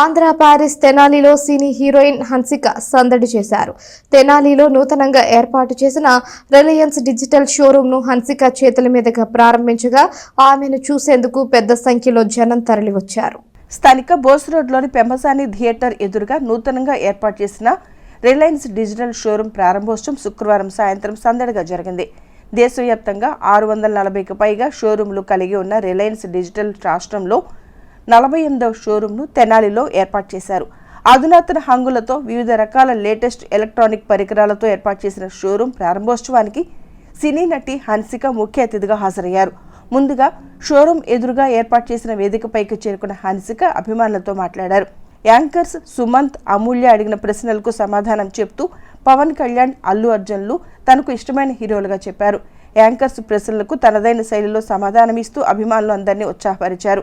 Andhra Paris తెనాలిలో సినీ heroine Hansika సందడి చేశారు తెనాలిలో నూతనంగా ఏర్పాటు చేసిన రిలయన్స్ డిజిటల్ షోరూంను హన్సిక చేతుల మీదుగా ప్రారంభించగా ఆమెను చూసేందుకు పెద్ద సంఖ్యలో జనం తరలివచ్చారు స్థానిక బోస్ రోడ్లోని పెంబసాని థియేటర్ ఎదురుగా నూతనంగా ఏర్పాటు చేసిన రిలయన్స్ డిజిటల్ షోరూం ప్రారంభోత్సవం శుక్రవారం సాయంత్రం సందడిగా జరిగింది దేశవ్యాప్తంగా ఆరు వందల నలభైకి పైగా షోరూంలు కలిగి ఉన్న రిలయన్స్ డిజిటల్ రాష్ట్రంలో నలభై ఎనిమిదవ షోరూంను తెనాలిలో ఏర్పాటు చేశారు అధునాతన హంగులతో వివిధ రకాల లేటెస్ట్ ఎలక్ట్రానిక్ పరికరాలతో ఏర్పాటు చేసిన షోరూం ప్రారంభోత్సవానికి సినీ నటి హన్సిక ముఖ్య అతిథిగా హాజరయ్యారు ముందుగా షోరూం ఎదురుగా ఏర్పాటు చేసిన వేదికపైకి చేరుకున్న హన్సిక అభిమానులతో మాట్లాడారు యాంకర్స్ సుమంత్ అమూల్య అడిగిన ప్రశ్నలకు సమాధానం చెప్తూ పవన్ కళ్యాణ్ అల్లు అర్జున్లు తనకు ఇష్టమైన హీరోలుగా చెప్పారు యాంకర్స్ ప్రశ్నలకు తనదైన శైలిలో సమాధానమిస్తూ అభిమానులు అందరినీ ఉత్సాహపరిచారు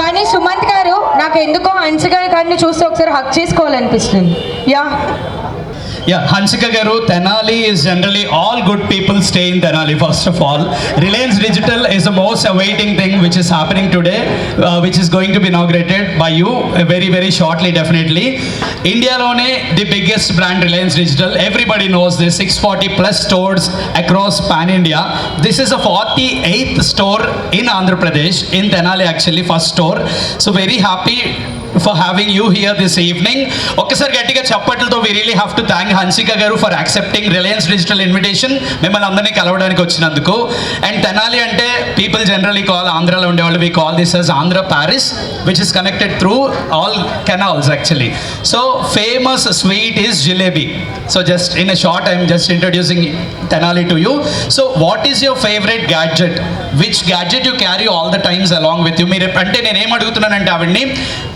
కానీ సుమంత్ గారు నాకు ఎందుకో అంచగా గారిని చూస్తే ఒకసారి hug చేసుకోవాలనిపిస్తుంది yeah Yeah, Hanshika Garu, Tenali is generally all good people stay in Tenali. First of all, Reliance Digital is the most awaiting thing which is happening today, uh, which is going to be inaugurated by you uh, very shortly, definitely. India Lone, the biggest brand Reliance Digital, everybody knows this, 640+ stores across Pan India. This is a 48th store in Andhra Pradesh, in Tenali actually, first store. So very happy for having you here this evening ఒకసారి గట్టిగా చప్పట్లతో we really have to thank Hansika garu for accepting Reliance digital invitation మిమ్మల్ని అందరినీ కలవడానికి వచ్చినందుకు and Tenali అంటే people generally call ఆంధ్రాలో ఉండేవాళ్ళు we call this as Andhra Paris which is connected through all canals actually so famous sweet is jalebi so just in a short I'm just introducing Tenali to you so what is your favourite gadget which gadget you carry all the times along with you మీరు అంటే నేను ఏం అడుగుతున్నానంటే ఆవిడ్ని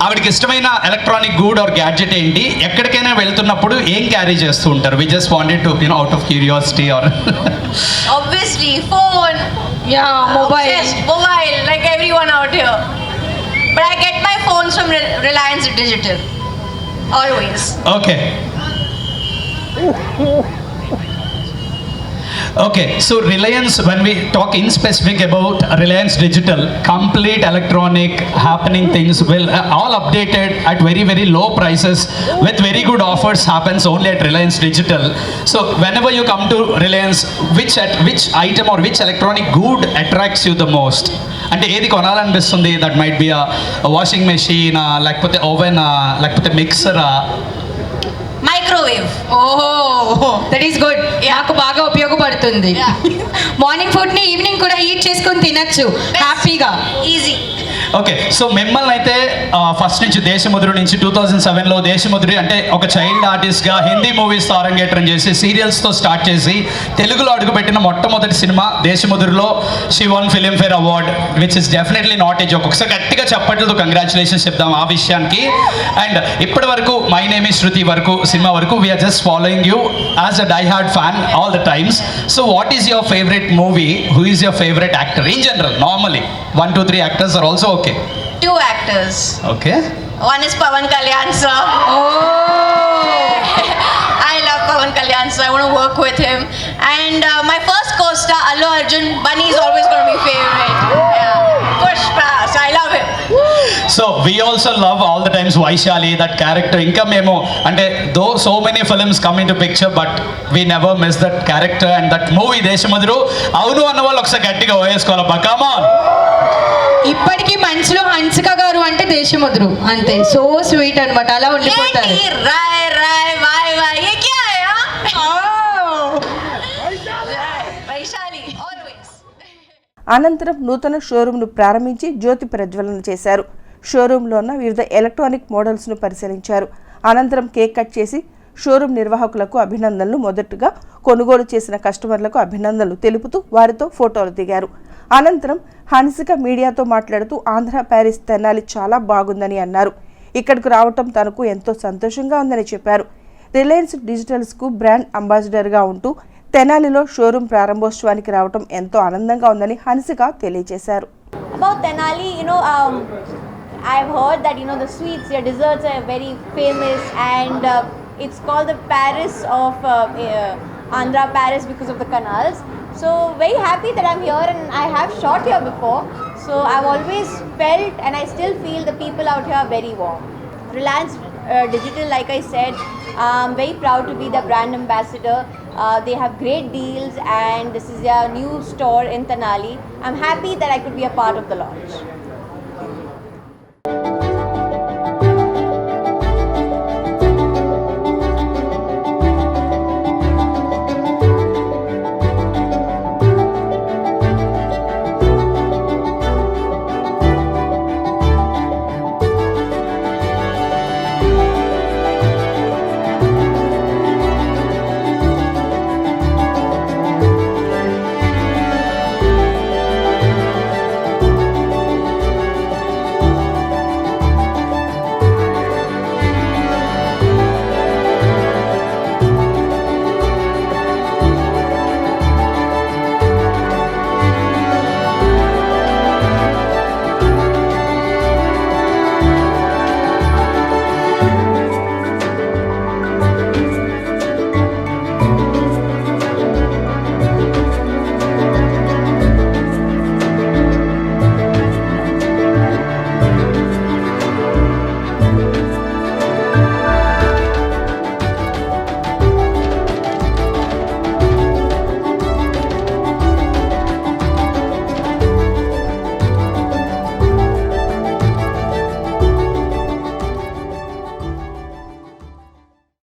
ఆవిడకి ఇష్టమైన electronic గూడ్ are gadget ఏంటి ఎక్కడికైనా వెళ్తున్నప్పుడు ఏం క్యారీ చేస్తూ ఉంటారు we just wanted to you know out of curiosity or obviously phone yeah mobile mobile like everyone out here but I get my phones from Reliance digital always okay okay so Reliance one we talk in specific about Reliance digital complete electronic happening things will all updated at very very low prices with very good offers happens only at Reliance digital so whenever you come to Reliance which at which item or which electronic good attracts you the most అంటే ఏది కొనాలనిపిస్తుంది that might be a washing machine లేకపోతే ఓవెనా uh, లేకపోతే మిక్సరా microwave ఓహో that is good నాకు బాగా ఉపయోగపడుతుంది మార్నింగ్ ఫుడ్ ని ఈవినింగ్ కూడా హీట్ చేసుకొని తినచ్చు హ్యాపీగా ఈజీ ఓకే సో మిమ్మల్ని అయితే ఫస్ట్ నుంచి దేశముద్రు నుంచి టూ థౌజండ్ సెవెన్లో దేశముద్రి అంటే ఒక చైల్డ్ ఆర్టిస్ట్గా హిందీ మూవీస్తో అరంగేట్రం చేసి సీరియల్స్తో స్టార్ట్ చేసి తెలుగులో అడుగుపెట్టిన మొట్టమొదటి సినిమా దేశముద్రిలో she won Filmfare award which is definitely not age ఒక్కొక్కసారి గట్టిగా చెప్పట్లేదు కంగ్రాచులేషన్స్ చెప్దాం ఆ విషయానికి అండ్ ఇప్పటి వరకు మై నేమి శృతి వరకు సినిమా వరకు we're just following you as a die hard fan all the times so what is your favourite movie who is your favourite actor in general normally One, two, three actors are also okay. Two actors. Okay. One is Pavan Kalyan sir. Oh. I love Pavan Kalyan sir. I want to work with him. And uh, my first co-star, Allo Arjun, Bunny is always going to so we also love all the times Vaishali that character ఇంకా మేము అంటే though so many films come in to picture but we never miss that character and that movie Desamuduru అవును అన్న వాళ్ళు ఒకసారి గట్టిగా వేసుకోవాలి బకామా ఇప్పటికీ మంచిలో హన్సిక గారు అంటే దేశమధురు అంతే సో స్వీట్ అనమాట అలా ఉండిపోతారు రాయ్ రాయ్ అనంతరం నూతన షోరూంను ప్రారంభించి జ్యోతి ప్రజ్వలన చేశారు షోరూంలో ఉన్న వివిధ ఎలక్ట్రానిక్ మోడల్స్ను పరిశీలించారు అనంతరం కేక్ కట్ చేసి షోరూం నిర్వాహకులకు అభినందనలు మొదటగా కొనుగోలు చేసిన కస్టమర్లకు అభినందనలు తెలుపుతూ వారితో ఫోటోలు దిగారు అనంతరం హన్సిక మీడియాతో మాట్లాడుతూ ఆంధ్ర ప్యారిస్ తెనాలి చాలా బాగుందని అన్నారు ఇక్కడకు రావటం తనకు ఎంతో సంతోషంగా ఉందని చెప్పారు రిలయన్స్ డిజిటల్స్కు బ్రాండ్ అంబాసిడర్గా ఉంటూ తెనాలిలో షోరూం ప్రారంభోత్సవానికి రావటం ఎంతో ఆనందంగా ఉందని హన్సిక తెలియజేశారు About Tenali, I've heard that you know the sweets, your desserts are very famous, and uh, it's called the Paris of uh, uh, Andhra Paris because of the canals. So very happy that I'm here, and I have shot here before. So I've always felt, and I still feel the people out here are very warm. Reliance uh, Digital, like I said, I'm very proud to be the brand ambassador. Uh, they have great deals and this is their new store in Tanali. I'm happy that I could be a part of the launch.